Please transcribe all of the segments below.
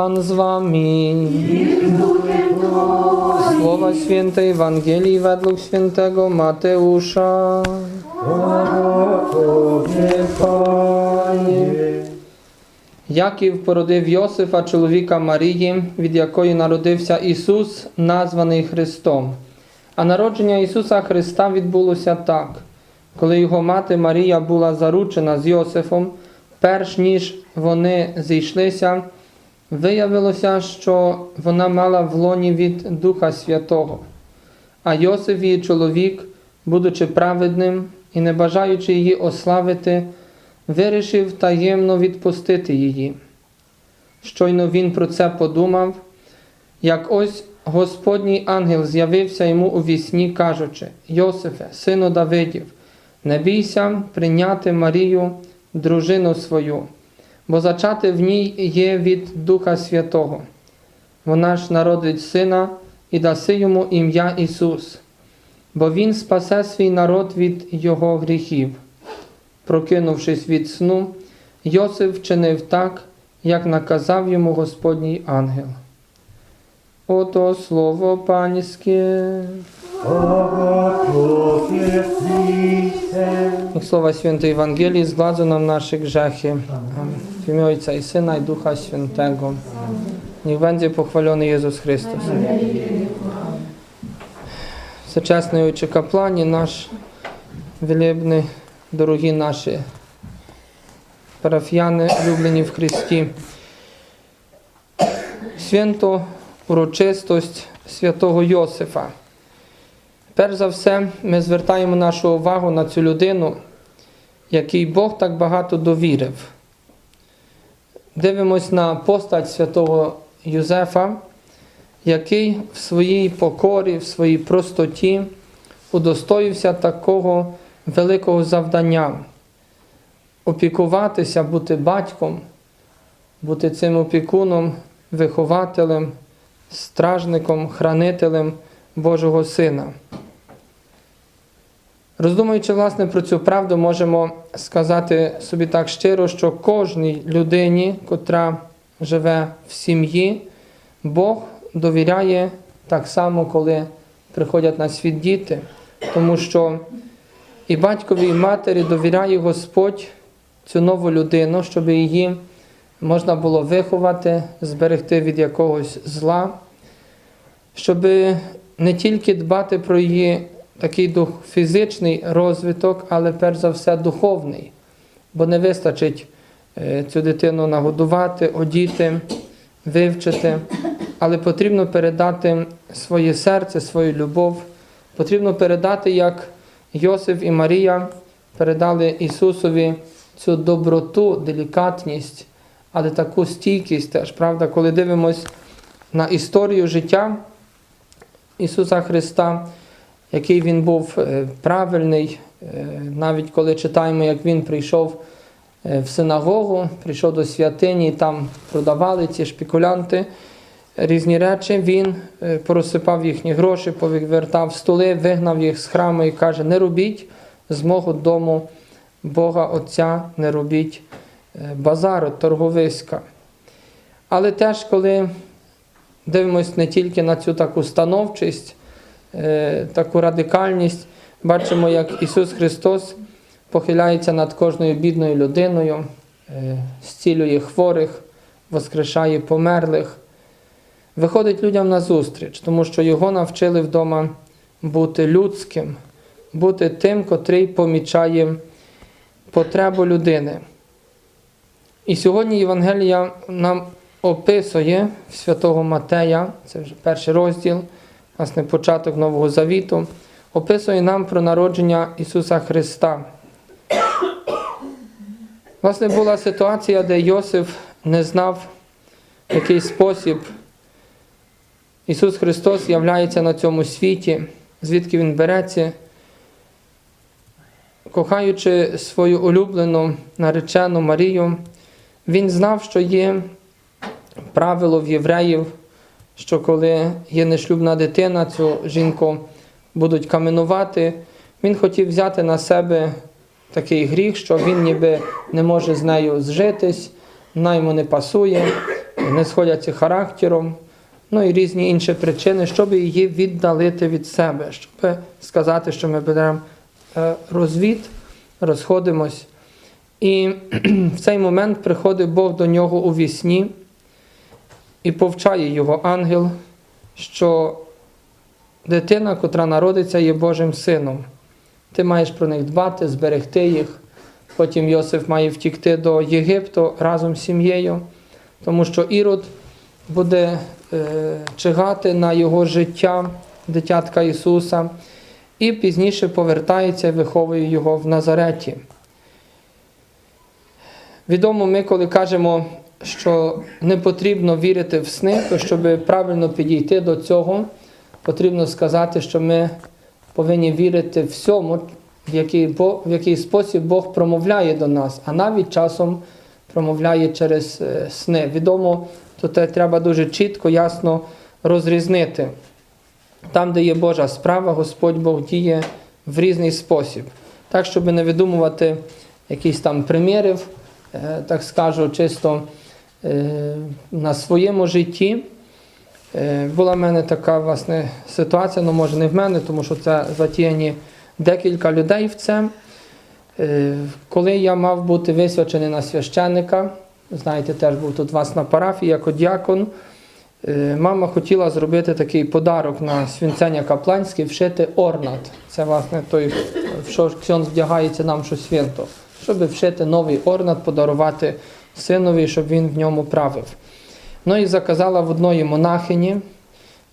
Pan z wami. Słowa świętej Ewangelii według świętego Mateusza. Яків породив Йосифа, чоловіка Марії, від якої народився Ісус, названий Христом. А народження Ісуса Христа відбулося так, коли його мати Марія була заручена з Йосифом, перш ніж вони зійшлися, виявилося, що вона мала в лоні від Духа Святого. А Йосиф, її чоловік, будучи праведним і не бажаючи її ославити, вирішив таємно відпустити її. Щойно він про це подумав, як ось Господній ангел з'явився йому у вісні, кажучи: Йосифе, сину Давидів, не бійся прийняти Марію, дружину свою, бо зачати в ній є від Духа Святого. Вона ж народить сина і даси йому ім'я Ісус, бо Він спасе свій народ від його гріхів. Прокинувшись від сну, Йосиф вчинив так, як наказав йому Господній ангел. Ото слово панське. Niech słowa świętej Ewangelii zgładzą nam nasze grzechy. W imię Ojca i Syna i Ducha Świętego. Niech będzie pochwalony Jezus Chrystus. Сучасний Отче Каплані, наш велебний, дорогі наші парафіяни, улюблені в Христі. Свято урочистость святого Йосифа. Перш за все, ми звертаємо нашу увагу на цю людину, якій Бог так багато довірив. Дивимось на постать святого Юзефа, який в своїй покорі, в своїй простоті удостоївся такого великого завдання опікуватися, бути батьком, бути цим опікуном, вихователем, стражником, хранителем Божого Сина. Роздумуючи власне про цю правду, можемо сказати собі так щиро, що кожній людині, котра живе в сім'ї, Бог довіряє так само, коли приходять на світ діти, тому що і батькові, і матері довіряє Господь цю нову людину, щоб її можна було виховати, зберегти від якогось зла, щоб не тільки дбати про її такий дух, фізичний розвиток, але перш за все духовний, бо не вистачить е, цю дитину нагодувати, одіти, вивчити, але потрібно передати своє серце, свою любов, потрібно передати, як Йосиф і Марія передали Ісусові цю доброту, делікатність, але таку стійкість теж, правда, коли дивимось на історію життя Ісуса Христа, який Він був е, правильний, е, навіть коли читаємо, як Він прийшов е, в синагогу, прийшов до святині, там продавали ці шпікулянти різні речі, він порозсипав їхні гроші, повертав столи, вигнав їх з храму і каже: не робіть з мого дому Бога Отця, не робіть базару, торговиська. Але теж, коли дивимося не тільки на цю таку становчість, таку радикальність, бачимо, як Ісус Христос похиляється над кожною бідною людиною, е, зцілює хворих, воскрешає померлих, виходить людям на зустріч, тому що його навчили вдома бути людським, бути тим, котрий помічає потребу людини. І сьогодні Євангелія нам описує святого Матея, це вже перший розділ, власне, початок Нового Завіту, описує нам про народження Ісуса Христа. Власне, була ситуація, де Йосиф не знав, в який спосіб Ісус Христос являється на цьому світі, звідки Він береться, кохаючи свою улюблену наречену Марію, він знав, що є правило в євреїв, що коли є нешлюбна дитина, цю жінку будуть каменувати. Він хотів взяти на себе такий гріх, що він ніби не може з нею зжитись, вона йому не пасує. не сходяться характером, ну і різні інші причини, щоб її віддалити від себе, щоб сказати, що ми беремо е, розвід, розходимось. І в цей момент приходить Бог до нього у вісні і повчає його ангел, що дитина, котра народиться, є Божим сином. Ти маєш про них дбати, зберегти їх. Потім Йосиф має втікти до Єгипту разом з сім'єю, тому що Ірод буде е, чигати на його життя, дитятка Ісуса, і пізніше повертається і виховує його в Назареті. Відомо, ми, коли кажемо, що не потрібно вірити в сни, то щоб правильно підійти до цього, потрібно сказати, що ми повинні вірити всьому, в який, в який спосіб Бог промовляє до нас, а навіть часом промовляє через е, сни. Відомо, то це треба дуже чітко, ясно розрізнити. Там, де є Божа справа, Господь Бог діє в різний спосіб. Так, щоб не видумувати якісь там примірів, е, так скажу, чисто на своєму житті. Е, Була в мене така власне ситуація, ну може не в мене, тому що це затіяні декілька людей в це. Е, Коли я мав бути висвячений на священника, знаєте, теж був тут вас на парафії як діакон, е, мама хотіла зробити такий подарок на свінцення капланське, вшити орнат. Це власне той, що ксьон вдягається нам що свято, щоб вшити новий орнат, подарувати синові, щоб він в ньому правив. Ну і заказала в одної монахині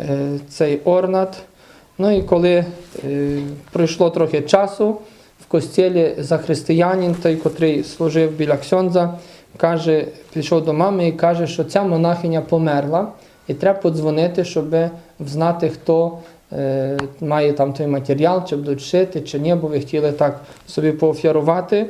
е, цей орнат. Ну і коли е, пройшло трохи часу, в костілі за християнин, той, котрий служив біля Ксьонза, каже, пішов до мами і каже, що ця монахиня померла, і треба подзвонити, щоб знати, хто е, має там той матеріал, чи будуть шити, чи ні, бо ви хотіли так собі поофярувати.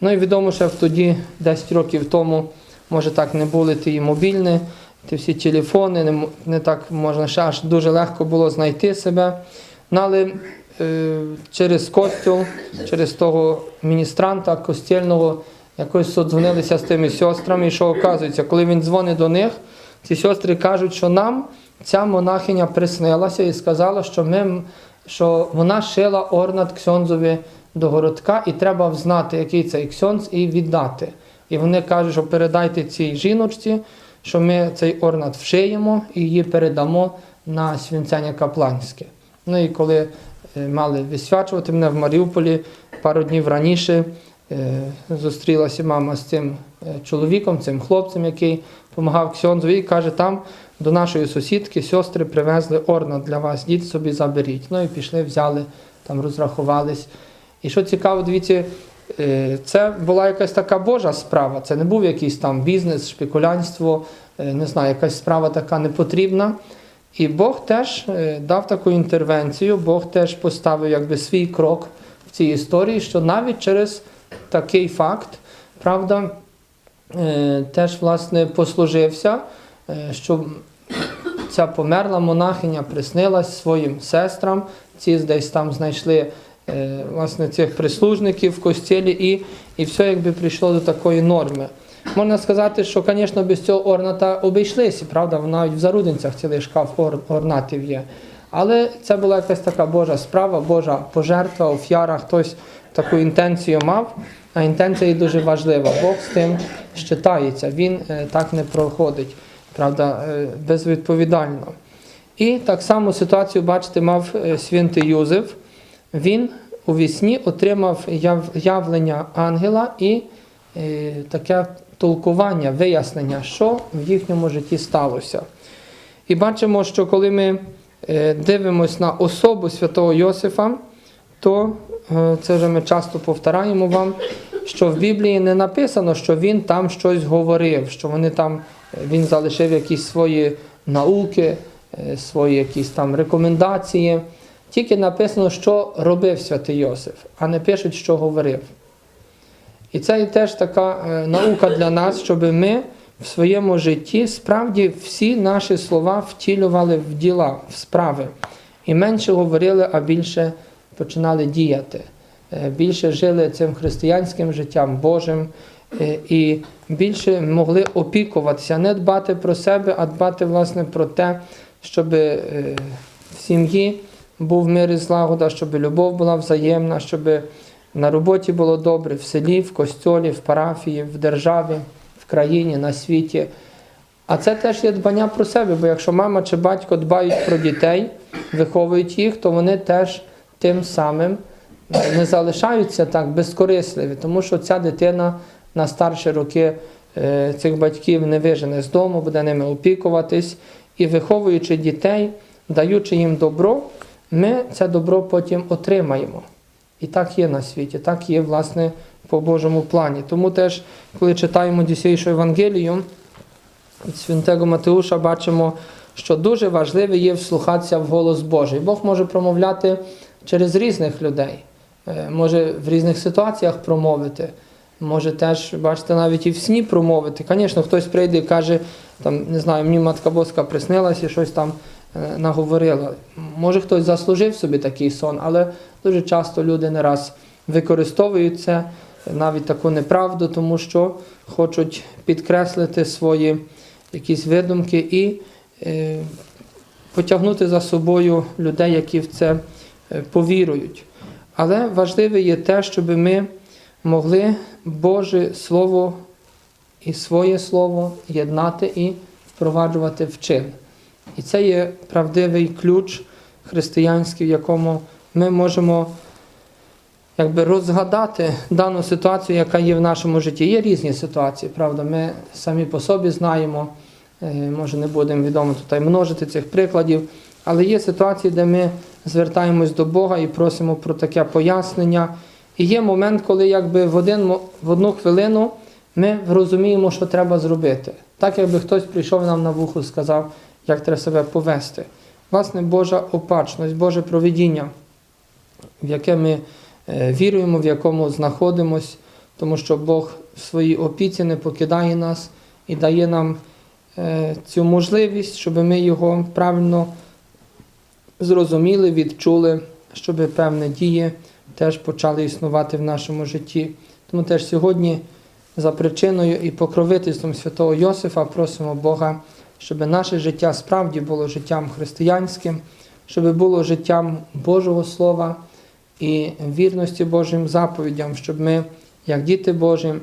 Ну і відомо, що тоді, 10 років тому, може так не були ті і мобільні, ті всі телефони, не, не так можна ще аж дуже легко було знайти себе. Ну, але е, через костюл, через того міністранта костільного, якось содзвонилися з тими сестрами, і що оказується, коли він дзвонить до них, ці сестри кажуть, що нам ця монахиня приснилася і сказала, що, ми, що вона шила орнат ксьонзові до городка, і треба взнати, який цей ксьонз, і віддати. І вони кажуть, що передайте цій жіночці, що ми цей орнат вшиємо і її передамо на свінцення капланське. Ну і коли е, мали висвячувати мене в Маріуполі, пару днів раніше е, зустрілася мама з цим е, чоловіком, цим хлопцем, який допомагав Ксьонзові, і каже, там до нашої сусідки сестри привезли орнат для вас, дід собі заберіть. Ну і пішли, взяли, там розрахувались. І що цікаво, дивіться, е, це була якась така Божа справа. Це не був якийсь там бізнес, шпекулянство, е, не знаю, якась справа така непотрібна. І Бог теж е, дав таку інтервенцію, Бог теж поставив якби свій крок в цій історії, що навіть через такий факт, правда, теж власне послужився, що ця померла монахиня приснилась своїм сестрам, ці десь там знайшли власне цих прислужників в костілі, і, і все якби прийшло до такої норми. Можна сказати, що, звісно, без цього орната обійшлися, правда, навіть в зарудинцях цілий шкаф ор- орнатів є. Але це була якась така Божа справа, Божа пожертва, офіара, хтось таку інтенцію мав, а інтенція дуже важлива. Бог з тим щитається, він е, так не проходить, правда, е, безвідповідально. І так само ситуацію, бачите, мав е, святий Юзеф. Він у вісні отримав явлення ангела і е, таке толкування, вияснення, що в їхньому житті сталося. І бачимо, що коли ми е, дивимося на особу святого Йосифа, то е, це вже ми часто повторяємо вам, що в Біблії не написано, що він там щось говорив, що вони там, він залишив якісь свої науки, свої якісь там рекомендації. Тільки написано, що робив святий Йосиф, а не пишуть, що говорив. І це і теж така е, наука для нас, щоб ми в своєму житті справді всі наші слова втілювали в діла, в справи. І менше говорили, а більше починали діяти. Е, Більше жили цим християнським життям Божим, е, і більше могли опікуватися, не дбати про себе, а дбати власне про те, щоб в сім'ї був мир і злагода, щоб любов була взаємна, щоб на роботі було добре, в селі, в костьолі, в парафії, в державі, в країні, на світі. А це теж є дбання про себе, бо якщо мама чи батько дбають про дітей, виховують їх, то вони теж тим самим не залишаються так безкорисливі, тому що ця дитина на старші роки е, цих батьків не вижене з дому, буде ними опікуватись. І виховуючи дітей, даючи їм добро, ми це добро потім отримаємо. І так є на світі, так є, власне, по Божому плані. Тому теж, коли читаємо Дісейшу Євангелію від Святого Матеуша, бачимо, що дуже важливо є вслухатися в голос Божий. Бог може промовляти через різних людей, Е, може в різних ситуаціях промовити. Може теж, бачите, навіть і в сні промовити. Звісно, хтось прийде і каже, там, не знаю, мені Матка Боска приснилася і щось там наговорила. Може хтось заслужив собі такий сон, але дуже часто люди не раз використовують це, навіть таку неправду, тому що хочуть підкреслити свої якісь видумки і е, потягнути за собою людей, які в це е, повірують. Але важливе є те, щоб ми могли Боже Слово і своє Слово єднати і впроваджувати в чин. І це є правдивий ключ християнський, в якому ми можемо якби, розгадати дану ситуацію, яка є в нашому житті. Є різні ситуації, правда, ми самі по собі знаємо, е, може не будемо відомо тут множити цих прикладів, але є ситуації, де ми звертаємось до Бога і просимо про таке пояснення. І є момент, коли якби в, один, в одну хвилину ми розуміємо, що треба зробити. Так, якби хтось прийшов нам на вухо і сказав, як треба себе повести. Власне, Божа опачність, Боже провидіння, в яке ми е, віруємо, в якому знаходимось, тому що Бог в своїй опіці не покидає нас і дає нам е, цю можливість, щоб ми його правильно зрозуміли, відчули, щоб певні дії теж почали існувати в нашому житті. Тому теж сьогодні за причиною і покровительством святого Йосифа просимо Бога, щоб наше життя справді було життям християнським, щоб було життям Божого Слова і вірності Божим заповідям, щоб ми, як діти Божі,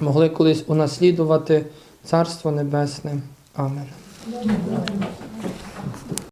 могли колись унаслідувати Царство Небесне. Амен.